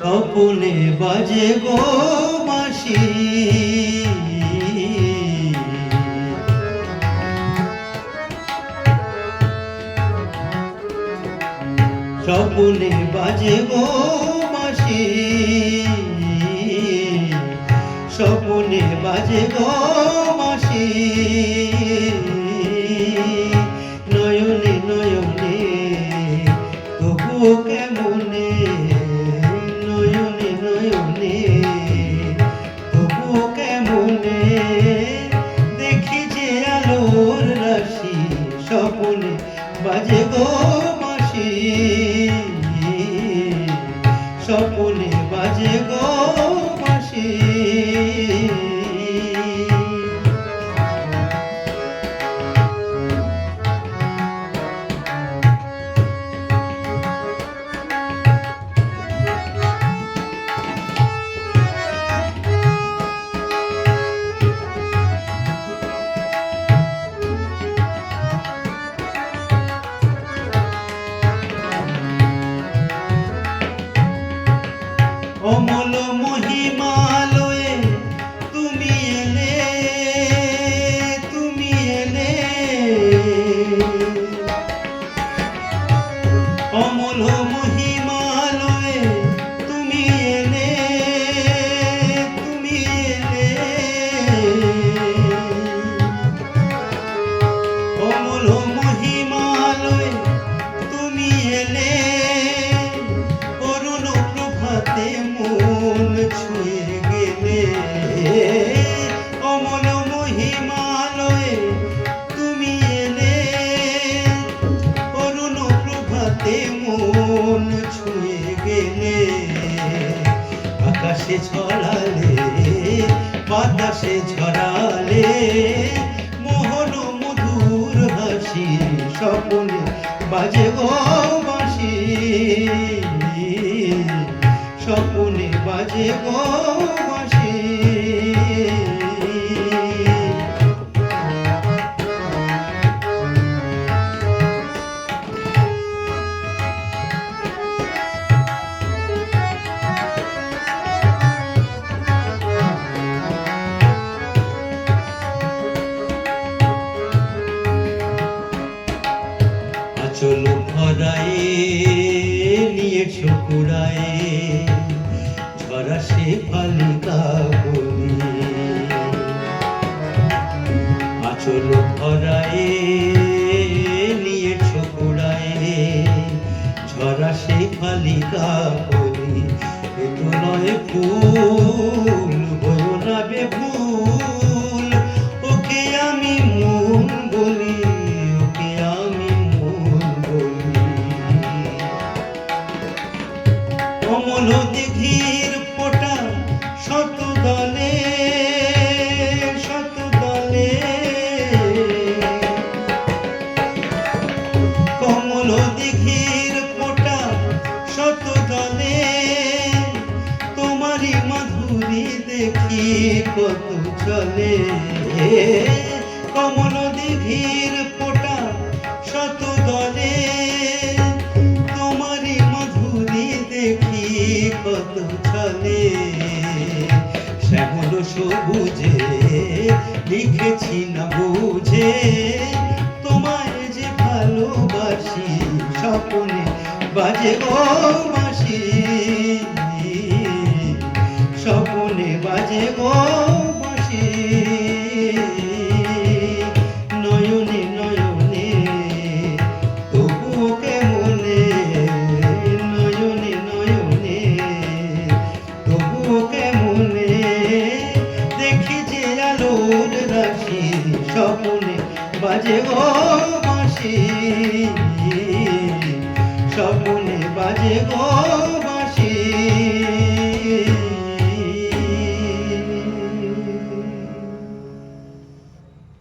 স্বপনে বাজে গো মাসি। স্বপনে বাজে গো মাসি। স্বপনে বাজে গো মাসি। নয়নে নয়নে দেখি যে আলোর রাশি সপনে বাজে গো মাসি। সপনে বাজে গো como আকাশে ছড়ালে, বাতাসে ছড়ালে, মোহন মধুর হাসি, স্বপনে বাজে গো বাসি স্বপনে বাজে গো বাঁশি আচল ভরায়ে নিয়ে ঠুকুরায়ে ঝরা সে ফালিকা কত চলে। কমল দিঘির ফোটা শত দলে তোমারই মাধুরী দেখি কত চলে। শ্যামল সবুজে লিখেছি না বুঝে। তোমায় যে ভালোবাসি, স্বপনে বাজে গো স্বপনে বাজে গো মাসি নয়নে নয়নে তবুও কেমনে? নয়নে নয়নে তবুও কেমনে? দেখি যে আলোর রাশি, স্বপনে বাজে গো বাঁশি স্বপনে বাজে গো